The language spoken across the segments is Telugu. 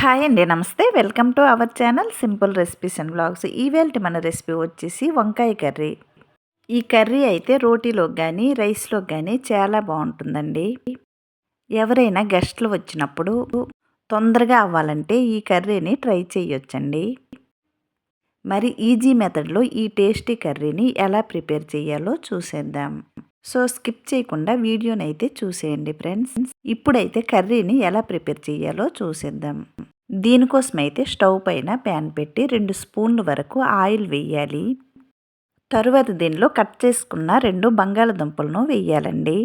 హాయ్ అండి namaste. Welcome to our channel simple recipes and blogs. ఈవేళ మన రెసిపీ వచ్చేసి వంకాయ కర్రీ. ఈ కర్రీ అయితే రోటీలోకి కానీ రైస్లోకి కానీ చాలా బాగుంటుందండి. ఎవరైనా గెస్ట్లు వచ్చినప్పుడు తొందరగా అవ్వాలంటే ఈ కర్రీని ట్రై చేయొచ్చండి. మరి ఈజీ మెథడ్లో ఈ టేస్టీ కర్రీని ఎలా ప్రిపేర్ చేయాలో చూసేద్దాం. సో స్కిప్ చేయకుండా వీడియోని అయితే చూసేయండి ఫ్రెండ్స్. ఇప్పుడైతే కర్రీని ఎలా ప్రిపేర్ చేయాలో చూసేద్దాం. దీనికోసం అయితే స్టవ్ పైన ప్యాన్ పెట్టి రెండు స్పూన్ల వరకు ఆయిల్ వేయాలి. తరువాత దీనిలో కట్ చేసుకున్న రెండు బంగాళదుంపలను వేయాలండి.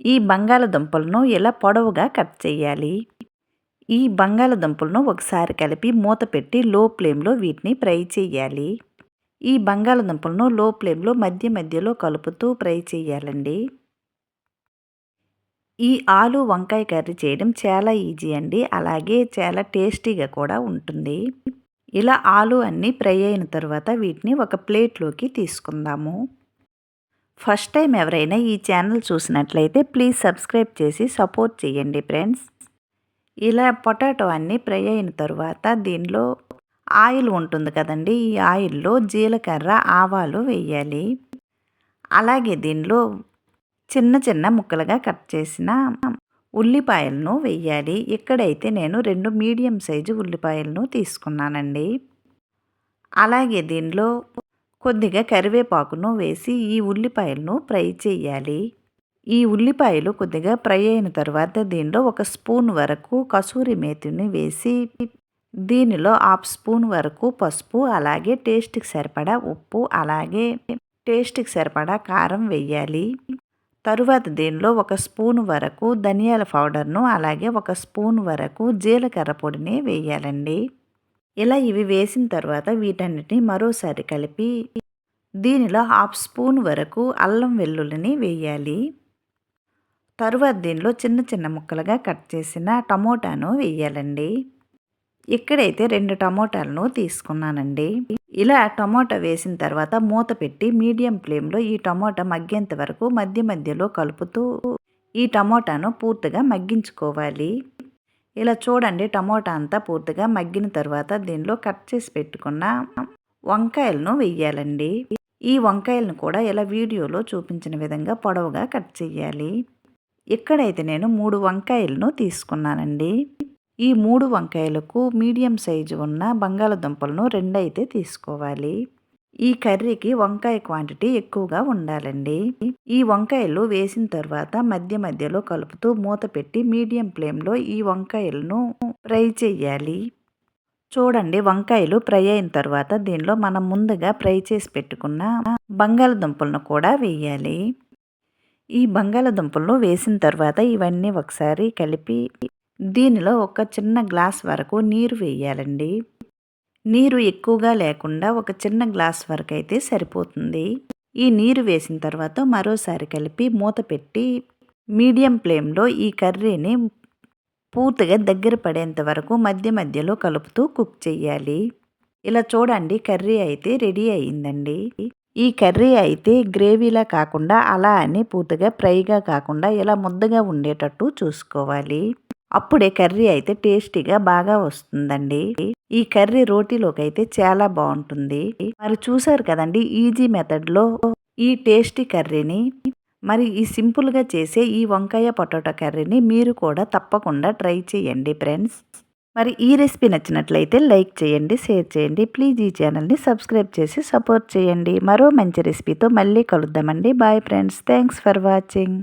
ఈ బంగాళదుంపలను ఇలా పొడవుగా కట్ చేయాలి? ఈ బంగాళదుంపలను ఒకసారి కలిపి మూత పెట్టి లో ఫ్లేమ్లో వీటిని ఫ్రై చేయాలి. ఈ బంగాళదుంపలను లో ఫ్లేమ్లో మధ్య మధ్యలో కలుపుతూ ఫ్రై చేయాలండి. ఈ ఆలు వంకాయ కర్రీ చేయడం చాలా ఈజీ అండి. అలాగే చాలా టేస్టీగా కూడా ఉంటుంది. ఇలా ఆలు అన్నీ ఫ్రై అయిన తర్వాత వీటిని ఒక ప్లేట్లోకి తీసుకుందాము. ఫస్ట్ టైం ఎవరైనా ఈ ఛానల్ చూసినట్లయితే ప్లీజ్ సబ్స్క్రైబ్ చేసి సపోర్ట్ చేయండి ఫ్రెండ్స్. ఇలా పొటాటో అన్నీ ఫ్రై అయిన తర్వాత దీనిలో ఆయిల్ ఉంటుంది కదండి ఈ ఆయిల్లో జీలకర్ర ఆవాలు వేయాలి. అలాగే దీనిలో చిన్న చిన్న ముక్కలుగా కట్ చేసిన ఉల్లిపాయలను వేయాలి. ఇక్కడైతే నేను రెండు మీడియం సైజు ఉల్లిపాయలను తీసుకున్నానండి. అలాగే దీనిలో కొద్దిగా కరివేపాకును వేసి ఈ ఉల్లిపాయలను ఫ్రై చేయాలి. ఈ ఉల్లిపాయలు కొద్దిగా ఫ్రై అయిన తర్వాత దీనిలో ఒక స్పూన్ వరకు కసూరి మేతిని వేసి దీనిలో హాఫ్ స్పూన్ వరకు పసుపు అలాగే టేస్ట్కి సరిపడా ఉప్పు అలాగే టేస్ట్కి సరిపడా కారం వేయాలి. తరువాత దీనిలో ఒక స్పూన్ వరకు ధనియాల పౌడర్ను అలాగే ఒక స్పూన్ వరకు జీలకర్ర పొడిని వేయాలండి. ఇలా ఇవి వేసిన తర్వాత వీటన్నిటిని మరోసారి కలిపి దీనిలో హాఫ్ స్పూన్ వరకు అల్లం వెల్లుల్లిని వేయాలి. తరువాత దీనిలో చిన్న చిన్న ముక్కలుగా కట్ చేసిన టమోటాను వేయాలండి. ఇక్కడైతే రెండు టమోటాలను తీసుకున్నానండి. ఇలా టమోటా వేసిన తర్వాత మూత పెట్టి మీడియం ఫ్లేమ్లో ఈ టమోటా మగ్గేంత వరకు మధ్య మధ్యలో కలుపుతూ ఈ టమోటాను పూర్తిగా మగ్గించుకోవాలి. ఇలా చూడండి టమోటా అంతా పూర్తిగా మగ్గిన తర్వాత దీనిలో కట్ చేసి పెట్టుకున్న వంకాయలను వెయ్యాలండి. ఈ వంకాయలను కూడా ఇలా వీడియోలో చూపించిన విధంగా పొడవుగా కట్ చేయాలి. ఇక్కడైతే నేను మూడు వంకాయలను తీసుకున్నానండి. ఈ మూడు వంకాయలకు మీడియం సైజు ఉన్న బంగాళదుంపలను రెండైతే తీసుకోవాలి. ఈ కర్రీకి వంకాయ క్వాంటిటీ ఎక్కువగా ఉండాలండి. ఈ వంకాయలు వేసిన తర్వాత మధ్య మధ్యలో కలుపుతూ మూత పెట్టి మీడియం ఫ్లేమ్లో ఈ వంకాయలను ఫ్రై చేయాలి చూడండి వంకాయలు ఫ్రై అయిన తర్వాత దీనిలో మనం ముందుగా ఫ్రై చేసి పెట్టుకున్న బంగాళదుంపలను కూడా వేయాలి. ఈ బంగాళదుంపలను వేసిన తర్వాత ఇవన్నీ ఒకసారి కలిపి దీనిలో ఒక చిన్న గ్లాస్ వరకు నీరు వేయాలండి. నీరు ఎక్కువగా లేకుండా ఒక చిన్న గ్లాస్ వరకు అయితే సరిపోతుంది. ఈ నీరు వేసిన తర్వాత మరోసారి కలిపి మూత పెట్టి మీడియం ఫ్లేమ్లో ఈ కర్రీని పూర్తిగా దగ్గర పడేంత వరకు మధ్య మధ్యలో కలుపుతూ కుక్ చేయాలి. ఇలా చూడండి కర్రీ అయితే రెడీ అయిందండి. ఈ కర్రీ అయితే గ్రేవీలా కాకుండా అలా అని పూర్తిగా ఫ్రైగా కాకుండా ఇలా ముద్దగా ఉండేటట్టు చూసుకోవాలి. అప్పుడే కర్రీ అయితే టేస్టీగా బాగా వస్తుందండి. ఈ కర్రీ రోటీలోకి అయితే చాలా బాగుంటుంది. మరి చూసారు కదండి ఈజీ మెథడ్లో ఈ టేస్టీ కర్రీని మరి ఈ సింపుల్గా చేసే ఈ వంకాయ పొటాటో కర్రీని మీరు కూడా తప్పకుండా ట్రై చేయండి ఫ్రెండ్స్. మరి ఈ రెసిపీ నచ్చినట్లయితే లైక్ చేయండి షేర్ చేయండి. ప్లీజ్ ఈ ఛానల్ని సబ్స్క్రైబ్ చేసి సపోర్ట్ చేయండి. మరో మంచి రెసిపీతో మళ్ళీ కలుద్దామండి. Bye friends. Thanks for watching.